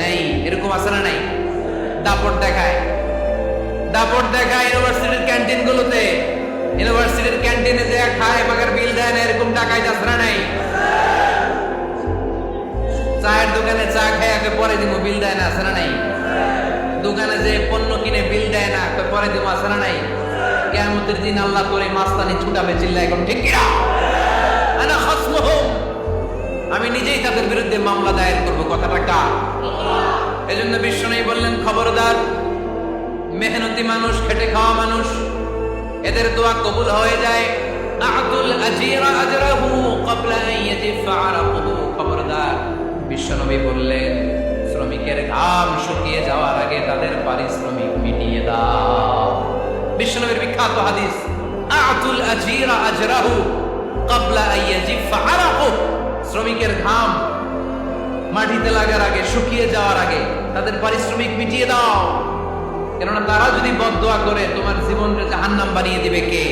নেই, এরকম আছে না নাই? দাপট দেখায়। দাপট দেখায় ইউনিভার্সিটির ক্যান্টিন গুলোতে ইউনিভার্সিটির ক্যান্টিনে যে খায় মাগার বিল দেয় না, এরকম টাকায় যাচ্ছে না নাই? চায়ের দোকানে চা খেয়ে আগে পরে দিব বিল দেয় না, আছে না নাই? দোকানে যে পণ্য কিনে বিল দেয় না পরে দিব আছে না নাই? কেমতের দিন আল্লাহ করে মাস্তানি ছুটাবে চিল্লা এখন, ঠিক কিনা? আমি নিজেই তাদের বিরুদ্ধে মামলা দায়ের করব। মেহনতি মানুষ, খেটে খাওয়া মানুষ, এদের দোয়া কবুল হয়ে যায়। আতুল আজিরা আজরাহু ক্বাবলা আন ইয়াজিফা আরাকুহু, খবরদার। বিশ্বনবী বললেন, শ্রমিকের ঘাম শুকিয়ে যাওয়ার আগে তাদের পারিশ্রমিক মিটিয়ে দাও। বিশ্বনবীর বিখ্যাত হাদিস আতুল আজিরা আজরাহু ক্বাবলা আন ইয়াজিফা আরাকুহু। শ্রমিকের ঘাম মাটিতে লাগার আগে, শুকিয়ে যাওয়ার আগে তাদের পারিশ্রমিক মিটিয়ে দাও। কেননা তারা যদি বদ করে তোমার জীবনকে জাহান্নাম বানিয়ে দিবে কে?